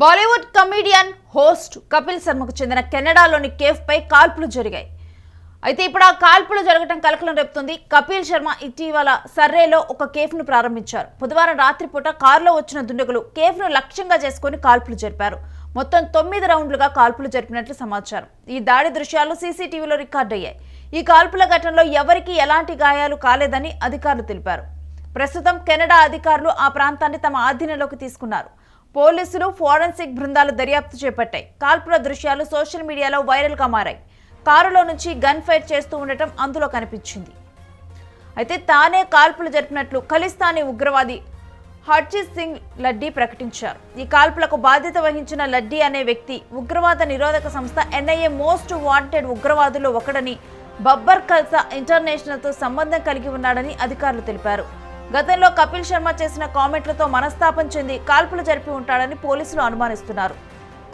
Bollywood comedian host Kapil శర్మకు చెందిన కెనడాలోని కేఫ్ పై కాల్పులు జరిగాయి. అయితే ఇప్పుడు ఆ కాల్పులు జరగడం కలకలం రేపుతుంది. కపిల్ శర్మ ఇటీవల సర్రేలో ఒక కేఫ్ను ప్రారంభించారు. బుధవారం రాత్రిపూట కారులో వచ్చిన దుండగులు కేఫ్ను లక్ష్యంగా చేసుకుని కాల్పులు జరిపారు. మొత్తం తొమ్మిది రౌండ్లుగా కాల్పులు జరిపినట్లు సమాచారం. ఈ దాడి దృశ్యాలు సీసీటీవీలో రికార్డు అయ్యాయి. ఈ కాల్పుల ఘటనలో ఎవరికీ ఎలాంటి గాయాలు కాలేదని అధికారులు తెలిపారు. ప్రస్తుతం కెనడా అధికారులు ఆ ప్రాంతాన్ని తమ ఆధీనంలోకి తీసుకున్నారు. పోలీసులు ఫోరెన్సిక్ బృందాలు దర్యాప్తు చేపట్టాయి. కాల్పుల దృశ్యాలు సోషల్ మీడియాలో వైరల్గా మారాయి. కారులో నుంచి గన్ ఫైర్ చేస్తూ ఉండటం అందులో కనిపించింది. అయితే తానే కాల్పులు జరిపినట్లు ఖలిస్తానీ ఉగ్రవాది హర్జీత్ సింగ్ లడ్డీ ప్రకటించారు. ఈ కాల్పులకు బాధ్యత వహించిన లడ్డీ అనే వ్యక్తి ఉగ్రవాద నిరోధక సంస్థ ఎన్ఐఏ మోస్ట్ వాంటెడ్ ఉగ్రవాదుల్లో ఒకడని బబ్బర్ ఖల్సా ఇంటర్నేషనల్తో సంబంధం కలిగి ఉన్నాడని అధికారులు తెలిపారు. గతంలో కపిల్ శర్మ చేసిన కామెంట్లతో మనస్తాపం చెంది కాల్పులు జరిపి ఉంటాడని పోలీసులు అనుమానిస్తున్నారు.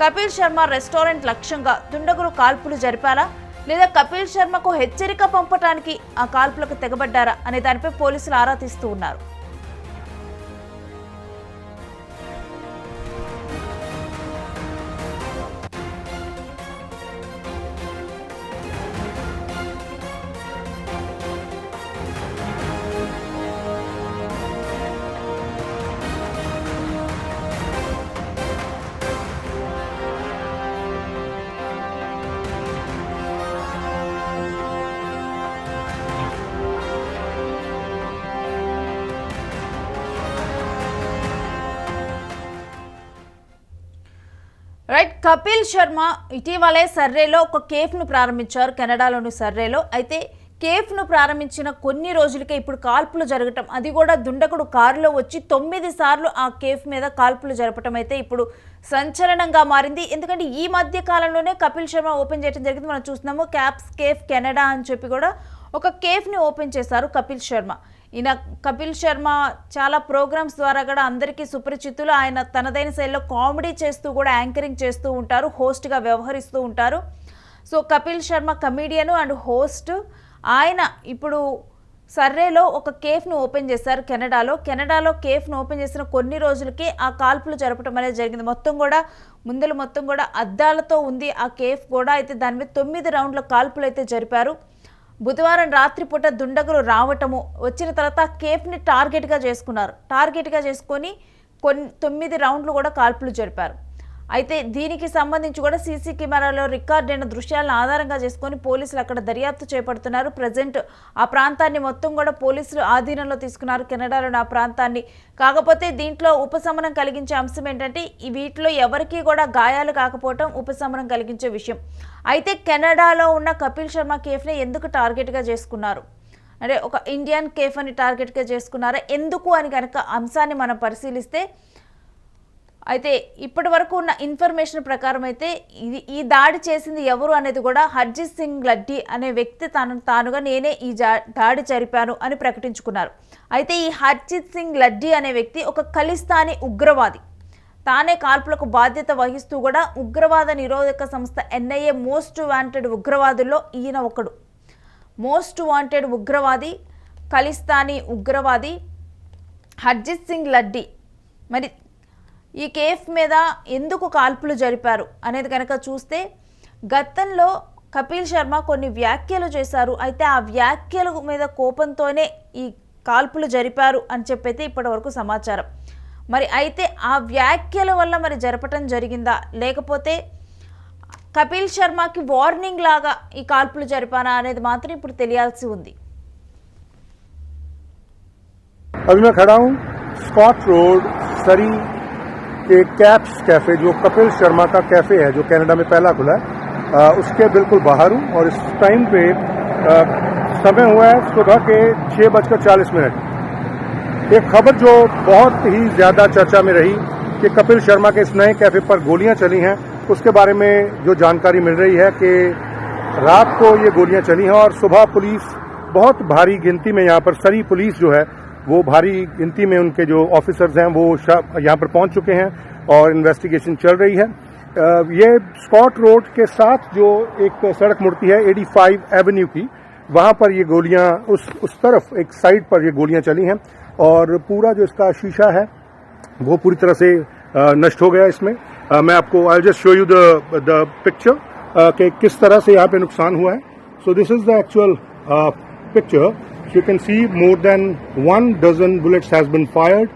కపిల్ శర్మ రెస్టారెంట్ లక్ష్యంగా దుండగులు కాల్పులు జరిపారా లేదా కపిల్ శర్మకు హెచ్చరిక పంపటానికి ఆ కాల్పులకు తెగబడ్డారా? అనే దానిపై పోలీసులు ఆరా తీస్తూ ఉన్నారు. రైట్ కపిల్ శర్మ ఇటీవలే సర్రేలో ఒక కేఫ్ను ప్రారంభించారు కెనడాలోని సర్రేలో. అయితే కేఫ్ను ప్రారంభించిన కొన్ని రోజులకే ఇప్పుడు కాల్పులు జరగటం అది కూడా దుండకుడు కారులో వచ్చి తొమ్మిది సార్లు ఆ కేఫ్ మీద కాల్పులు జరపటం అయితే ఇప్పుడు సంచలనంగా మారింది. ఎందుకంటే ఈ మధ్య కాలంలోనే కపిల్ శర్మ ఓపెన్ చేయడం జరిగింది. మనం చూస్తున్నాము క్యాప్స్ కేఫ్ కెనడా అని చెప్పి కూడా ఒక కేఫ్ని ఓపెన్ చేశారు కపిల్ శర్మ. ఈయన కపిల్ శర్మ చాలా ప్రోగ్రామ్స్ ద్వారా కూడా అందరికీ సుపరిచితులు. ఆయన తనదైన శైలిలో కామెడీ చేస్తూ కూడా యాంకరింగ్ చేస్తూ ఉంటారు హోస్ట్గా వ్యవహరిస్తూ ఉంటారు. So Kapil Sharma comedian and host. ఆయన ఇప్పుడు సర్రేలో ఒక కేఫ్ను ఓపెన్ చేశారు కెనడాలో. కెనడాలో కేఫ్ను ఓపెన్ చేసిన కొన్ని రోజులకే ఆ కాల్పులు జరపడం అనేది జరిగింది. మొత్తం కూడా ముందలు మొత్తం కూడా అద్దాలతో ఉంది ఆ కేఫ్ కూడా. అయితే దాని మీద తొమ్మిది రౌండ్ల కాల్పులు అయితే జరిపారు. బుధవారం రాత్రిపూట దుండగులు రావటము వచ్చిన తర్వాత కేఫ్ని టార్గెట్గా చేసుకున్నారు. టార్గెట్గా చేసుకొని కొన్ని తొమ్మిది రౌండ్లు కూడా కాల్పులు జరిపారు. అయితే దీనికి సంబంధించి కూడా సీసీ కెమెరాలో రికార్డ్ అయిన దృశ్యాలను ఆధారంగా చేసుకొని పోలీసులు అక్కడ దర్యాప్తు చేపడుతున్నారు. ప్రజెంట్ ఆ ప్రాంతాన్ని మొత్తం కూడా పోలీసులు ఆధీనంలో తీసుకున్నారు. కెనడాలోని ఆ ప్రాంతాన్ని కాకపోతే దీంట్లో ఉపశమనం కలిగించే అంశం ఏంటంటే ఈ వీటిలో ఎవరికీ కూడా గాయాలు కాకపోవటం ఉపశమనం కలిగించే విషయం. అయితే కెనడాలో ఉన్న కపిల్ శర్మ కేఫ్ని ఎందుకు టార్గెట్గా చేసుకున్నారు? అంటే ఒక ఇండియన్ కేఫ్ అని టార్గెట్గా చేసుకున్నారా? ఎందుకు అని కనుక అంశాన్ని మనం పరిశీలిస్తే అయితే ఇప్పటి వరకు ఉన్న ఇన్ఫర్మేషన్ ప్రకారం అయితే ఇది ఈ దాడి చేసింది ఎవరు అనేది కూడా హర్జీత్ సింగ్ లడ్డీ అనే వ్యక్తి తాను తానుగా నేనే ఈ దాడి జరిపాను అని ప్రకటించుకున్నారు. అయితే ఈ హర్జీత్ సింగ్ లడ్డీ అనే వ్యక్తి ఒక ఖలిస్తానీ ఉగ్రవాది. తానే కాల్పులకు బాధ్యత వహిస్తూ కూడా ఉగ్రవాద నిరోధక సంస్థ ఎన్ఐఏ మోస్ట్ వాంటెడ్ ఉగ్రవాదుల్లో ఈయన ఒకడు. మోస్ట్ వాంటెడ్ ఉగ్రవాది ఖలిస్తానీ ఉగ్రవాది హర్జిత్ సింగ్ లడ్డీ. మరి ఈ కేఫ్ మీద ఎందుకు కాల్పులు జరిపారు అనేది కనుక చూస్తే గతంలో కపిల్ శర్మ కొన్ని వ్యాఖ్యలు చేశారు అయితే ఆ వ్యాఖ్యల మీద కోపంతోనే ఈ కాల్పులు జరిపారు అని చెప్పైతే ఇప్పటి వరకు సమాచారం మరి అయితే ఆ వ్యాఖ్యల వల్ల మరి జరపటం జరిగిందా లేకపోతే కపిల్ శర్మకి వార్నింగ్ లాగా ఈ కాల్పులు జరిపానా అనేది మాత్రం ఇప్పుడు తెలియాల్సి ఉంది अभी मैं खड़ा हूँ स्कॉट रोड सरी के कैप्स कैफ़े जो कपिल शर्मा का कैफ़े है जो कनाडा में पहला खुला है अ, उसके बिल्कुल बाहर हूँ और इस टाइम पे अ, समय हुआ है सुबह के छह बजकर चालीस मिनट। एक खबर जो बहुत ही ज़्यादा चर्चा में रही कि कपिल शर्मा के इस नए कैफ़े पर गोलियाँ चली हैं उसके बारे में जो जानकारी मिल रही है कि रात को ये गोलियाँ चली हैं और सुबह पुलिस बहुत भारी गिनती में यहाँ पर सरी पुलिस जो है वो भारी गिनती में उनके जो ऑफिसर्स हैं, वो यहाँ पर पहुँच चुके हैं और इन्वेस्टिगेशन चल रही है। ये स्कॉट रोड के साथ जो एक सड़क मुड़ती है 85 एवेन्यू की, वहाँ पर ये गोलियाँ, उस उस तरफ़, एक साइड पर ये गोलियाँ चली हैं और पूरा जो इसका शीशा है, वो पूरी तरह से नष्ट हो गया इसमें। मैं आपको I just show you the the picture कि किस तरह से यहाँ पे नुकसान हुआ है। So this is the actual picture You can see more than one dozen bullets has been fired.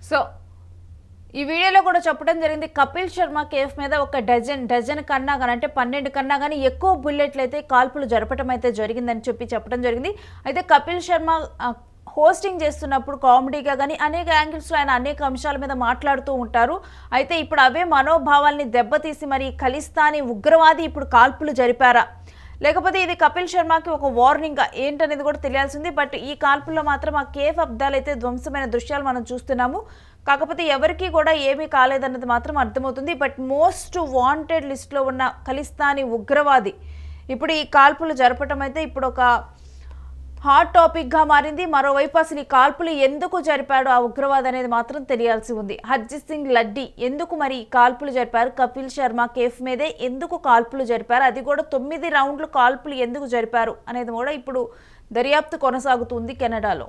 So ఈ వీడియోలో కూడా చెప్పడం జరిగింది కపిల్ శర్మ కేఫ్ మీద ఒక డజన్ డజన్ కన్నా కానీ అంటే పన్నెండు కన్నా కానీ ఎక్కువ బుల్లెట్లు అయితే కాల్పులు జరపడం అయితే జరిగిందని చెప్పి చెప్పడం జరిగింది అయితే కపిల్ శర్మ హోస్టింగ్ చేస్తున్నప్పుడు కామెడీగా కానీ అనేక యాంగిల్స్లో ఆయన అనేక అంశాల మీద మాట్లాడుతూ ఉంటారు. అయితే ఇప్పుడు అవే మనోభావాల్ని దెబ్బతీసి మరి ఖలిస్తానీ ఉగ్రవాది ఇప్పుడు కాల్పులు జరిపారా? లేకపోతే ఇది కపిల్ శర్మకి ఒక వార్నింగ్ ఏంటనేది కూడా తెలియాల్సింది. బట్ ఈ కాల్పుల్లో మాత్రం ఆ కేఫ్ అబ్దాలు అయితే ధ్వంసమైన దృశ్యాలు మనం చూస్తున్నాము. కాకపోతే ఎవరికి కూడా ఏమీ కాలేదన్నది మాత్రం అర్థమవుతుంది. బట్ మోస్ట్ వాంటెడ్ లిస్ట్లో ఉన్న ఖలిస్తానీ ఉగ్రవాది. ఇప్పుడు ఈ కాల్పులు జరపటం అయితే ఇప్పుడు ఒక హాట్ టాపిక్గా మారింది. మరోవైపు అసలు ఈ కాల్పులు ఎందుకు జరిపాడు ఆ ఉగ్రవాద అనేది మాత్రం తెలియాల్సి ఉంది. హర్జిత్ సింగ్ లడ్డి ఎందుకు మరి కాల్పులు జరిపారు? కపిల్ శర్మ కేఫ్ మీదే ఎందుకు కాల్పులు జరిపారు? అది కూడా తొమ్మిది రౌండ్లు కాల్పులు ఎందుకు జరిపారు? అనేది కూడా ఇప్పుడు దర్యాప్తు కొనసాగుతుంది కెనడాలో.